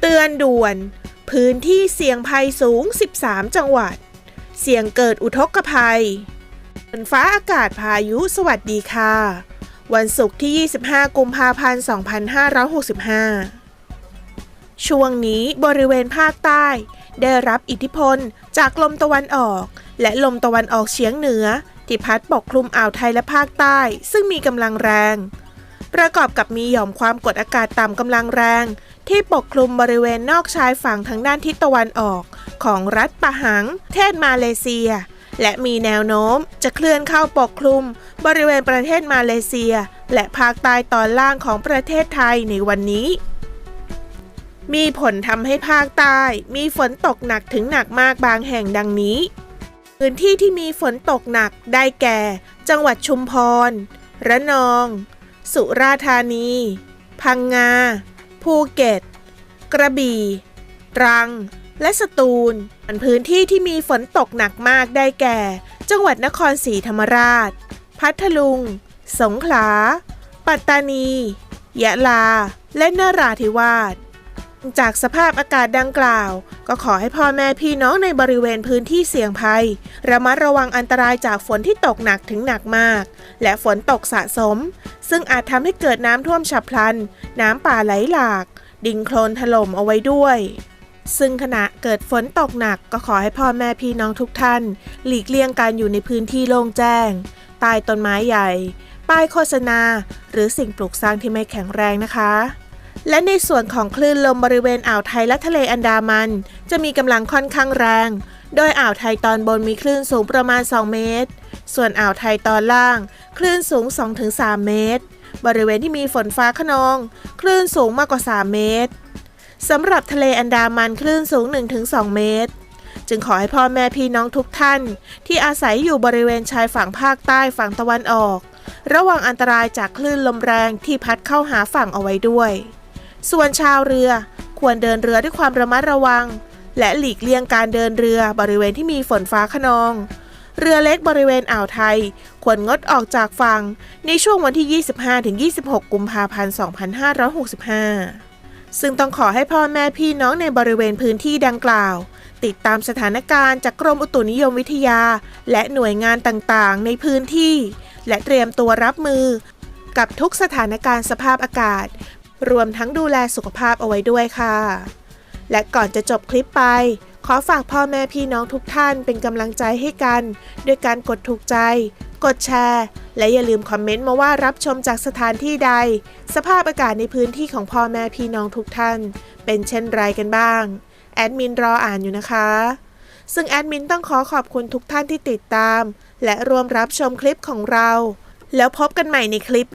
เตือนด่วน พื้นที่เสี่ยงภัยสูง 13 จังหวัด เสี่ยงเกิดอุทกภัยฝนฟ้าอากาศพายุสวัสดีค่ะ วันศุกร์ที่ 25 กุมภาพันธ์ 2565 ช่วงนี้บริเวณภาคใต้ ได้รับอิทธิพลจากลมตะวันออก และลมตะวันออกเฉียงเหนือ ที่พัดปกคลุมอ่าวไทยและภาคใต้ ซึ่งมีกำลังแรง ประกอบกับมีหย่อมความกดอากาศต่ำกำลังแรง ที่ปกคลุมบริเวณนอกชายฝั่งทางด้านทิศตะวันออก ของรัฐปะหังประเทศมาเลเซีย และมีแนวโน้มจะเคลื่อนเข้าปกคลุม บริเวณประเทศมาเลเซีย และภาคใต้ตอนล่างของประเทศไทยในวันนี้มีผลทำให้ภาคใต้ มีฝนตกหนักถึงหนักมากบางแห่งดังนี้ พื้นที่ที่มีฝนตกหนักได้แก่ จังหวัดชุมพร ระนอง สุราษฎร์ธานี พังงา ภูเก็ต กระบี่ ตรัง และสตูลอันพื้นที่ที่มีฝนตกหนักมากได้แก่ จังหวัดนครศรีธรรมราช พัทลุง สงขลา ปัตตานี ยะลา และนราธิวาส จากสภาพอากาศดังกล่าว ก็ขอให้พ่อแม่พี่น้องในบริเวณพื้นที่เสี่ยงภัย ระมัดระวังอันตรายจากฝนที่ตกหนักถึงหนักมาก และฝนตกสะสม ซึ่งอาจทำให้เกิดน้ำท่วมฉับพลัน น้ำป่าไหลหลาก ดินโคลนถล่มเอาไว้ด้วย ซึ่งขณะเกิดฝนตกหนักก็ขอให้พ่อแม่พี่น้องทุกท่าน หลีกเลี่ยงการอยู่ในพื้นที่โล่งแจ้งใต้ต้นไม้ใหญ่ ป้ายโฆษณา หรือสิ่งปลูกสร้างที่ไม่แข็งแรงนะคะ และในส่วนของคลื่นลมบริเวณอ่าวไทยและทะเลอันดามัน จะมีกำลังค่อนข้างแรง โดยอ่าวไทยตอนบนมีคลื่นสูงประมาณ 2 เมตร ส่วนอ่าวไทยตอนล่าง คลื่นสูง 2-3 เมตร บริเวณที่มีฝนฟ้าขนอง คลื่นสูงมากกว่า 3 เมตรสำหรับทะเลอันดามันคลื่นสูง 1-2 เมตร จึงขอให้พ่อแม่พี่น้องทุกท่าน ที่อาศัยอยู่บริเวณชายฝั่งภาคใต้ฝั่งตะวันออก ระวังอันตรายจากคลื่นลมแรงที่พัดเข้าหาฝั่งเอาไว้ด้วย ส่วนชาวเรือ ควรเดินเรือด้วยความระมัดระวัง และหลีกเลี่ยงการเดินเรือบริเวณที่มีฝนฟ้าขนอง เรือเล็กบริเวณอ่าวไทย ควรงดออกจากฝั่งในช่วงวันที่ 25-26 กุมภาพันธ์ 2565 ซึ่งต้องขอให้พ่อแม่พี่น้องในบริเวณพื้นที่ดังกล่าว ติดตามสถานการณ์จากกรมอุตุนิยมวิทยา และหน่วยงานต่างๆ ในพื้นที่ และเตรียมตัวรับมือกับทุกสถานการณ์สภาพอากาศ รวมทั้งดูแลสุขภาพเอาไว้ด้วยค่ะ และก่อนจะจบคลิปไป ขอฝากพ่อแม่พี่น้องทุกท่านเป็นกำลังใจให้กัน ด้วยการกดถูกใจ กดแชร์ และอย่าลืมคอมเมนต์มาว่ารับชมจากสถานที่ใด สภาพอากาศในพื้นที่ของพ่อแม่พี่น้องทุกท่าน เป็นเช่นไรกันบ้าง แอดมินรออ่านอยู่นะคะซึ่งแอดมินต้องขอขอบคุณทุกท่านที่ติดตาม และร่วมรับชมคลิปของเรา แล้วพบกันใหม่ในคลิป